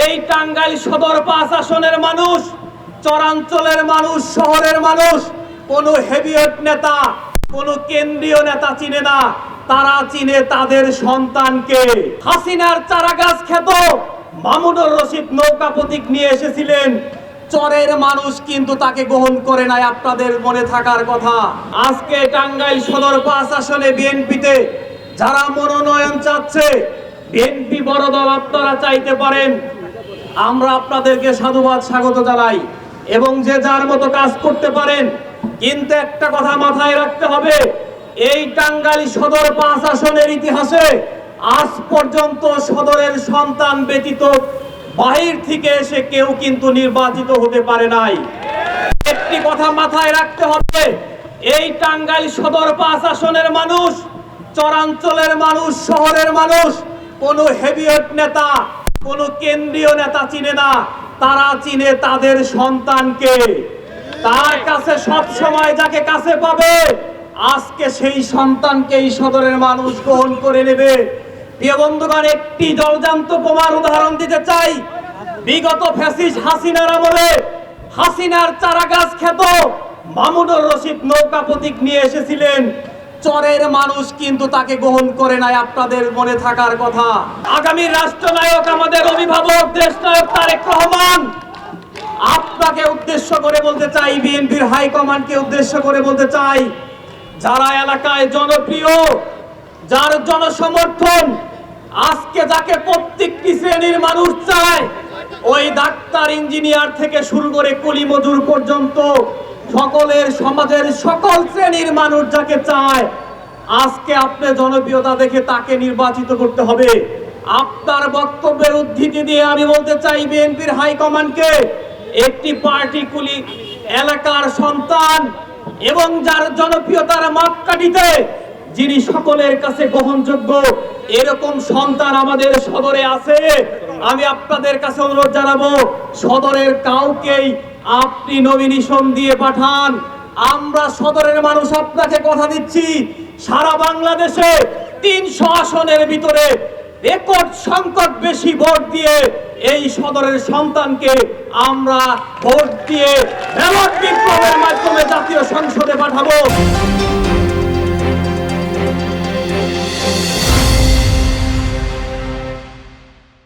এই টাঙ্গাইল সদর পাঁচ আসনের মানুষ, চরাঞ্চলের মানুষ, শহরের মানুষ, কোন হেভিওয়েট নেতা, কোন কেন্দ্রীয় নেতা চিনে না। তারা চিনে তাদের সন্তানকে। হাসিনার চারা গাছ খেত। মামুনুর রশিদ নৌকা প্রতীক নিয়ে এসেছিলেন। চরের মানুষ কিন্তু তাকে গ্রহণ করে নাই আপনাদের মনে থাকার কথা। আজকে টাঙ্গাইল সদর পাঁচ আসনে বিএনপিতে যারা মনোনয়ন চাচ্ছে, বিএনপি বড় দল আপনারা চাইতে পারেন। আমরা আপনাদেরকে সাধুবাদ, স্বাগত জানাই। এবং যে যার মতো কাজ করতে পারেন, কিন্তু একটা কথা মাথায় রাখতে হবে, এই টাঙ্গাইল সদর পাঁচ আসনের ইতিহাসে আজ পর্যন্ত সদরের সন্তান ব্যতীত বাহির থেকে এসে কেউ কিন্তু নির্বাচিত হতে পারে নাই। একটি কথা মাথায় রাখতে হবে, এই টাঙ্গাইল সদর পাঁচ আসনের মানুষ, চরাঞ্চলের মানুষ, শহরের মানুষ, কোন হেভিওয়েট নেতা কোন কেন্দ্রীয় নেতা চিনে না, তারা চিনে তাদের সন্তানকে। তার কাছে সব সময় যাকে কাছে পাবে, আজকে সেই সন্তানকে এই সদরের মানুষ গ্রহণ করে নেবে। প্রিয় বন্ধুগণ, একটি জলজান্ত প্রমাণ উদাহরণ দিতে চাই। বিগত ফ্যাসিস হাসিনার আমলে হাসিনার চারা গাছ খেত মামুনুর রশিদ নৌকা প্রতীক নিয়ে এসেছিলেন। চরের মানুষ কিন্তু তাকে গ্রহণ করে নাই আপনাদের মনে থাকার কথা। আগামী রাষ্ট্রনায়ক আমাদের অভিভাবক, দেশনায়ক তারেক রহমান। আপনাকে উদ্দেশ্য করে বলতে চাই, বিএনপির হাইকমান্ডকে উদ্দেশ্য করে বলতে চাই, যারা এলাকায় জনপ্রিয়, যার জনসমর্থন আজকে যাকে প্রত্যেকটি শ্রেণির মানুষ চায়, ওই ডাক্তার, ইঞ্জিনিয়ার থেকে শুরু করে কুলি মজুর পর্যন্ত সকলের সমাজের সকল শ্রেণির মানুষ যাকে চায়, আজকে আপনি জনপ্রিয়তা দেখে তাকে নির্বাচিত করতে হবে। আপনার বক্তব্যের উদ্ধৃতি দিয়ে আমি বলতে চাই বিএনপির হাইকমান্ডকে একটি পার্টিকুলি এলাকার সন্তান এবং যার জনপ্রিয়তার মাপকাঠিতে যিনি সকলের কাছে গ্রহণযোগ্য, এরকম সন্তান আমাদের সদরে আছে। আমি আপনাদের কাছে অনুরোধ জানাব, সদরের কাউকেই আপনি নমিনেশন দিয়ে পাঠান, আমরা সদরের মানুষ আপনাকে কথা দিচ্ছি। সারা বাংলাদেশে তিনশো আসনের ভিতরে রেকর্ড সংকট বেশি ভোট দিয়ে এই সদরের সন্তানকে আমরা ভোট দিয়ে ব্যালট বিপ্লবের মাধ্যমে জাতীয় সংসদে পাঠাবো।